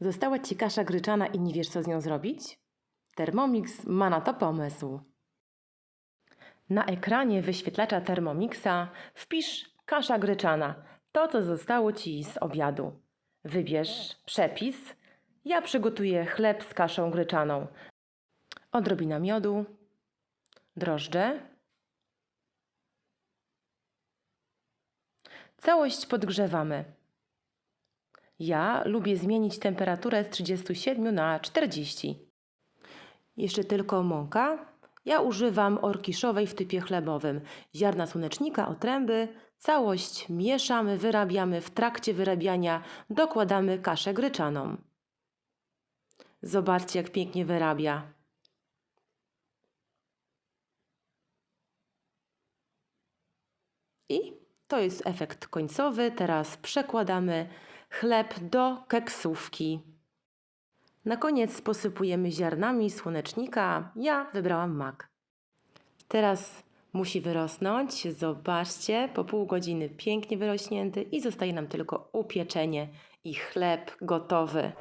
Została Ci kasza gryczana i nie wiesz, co z nią zrobić? Thermomix ma na to pomysł. Na ekranie wyświetlacza Thermomixa wpisz kasza gryczana, to co zostało Ci z obiadu. Wybierz przepis. Ja przygotuję chleb z kaszą gryczaną. Odrobina miodu, drożdże. Całość podgrzewamy. Ja lubię zmienić temperaturę z 37 na 40. Jeszcze tylko mąka. Ja używam orkiszowej w typie chlebowym. Ziarna słonecznika, otręby. Całość mieszamy, wyrabiamy. W trakcie wyrabiania dokładamy kaszę gryczaną. Zobaczcie, jak pięknie wyrabia. I to jest efekt końcowy. Teraz przekładamy chleb do keksówki. Na koniec posypujemy ziarnami słonecznika. Ja wybrałam mak. Teraz musi wyrosnąć. Zobaczcie, po pół godziny pięknie wyrośnięty i zostaje nam tylko upieczenie i chleb gotowy.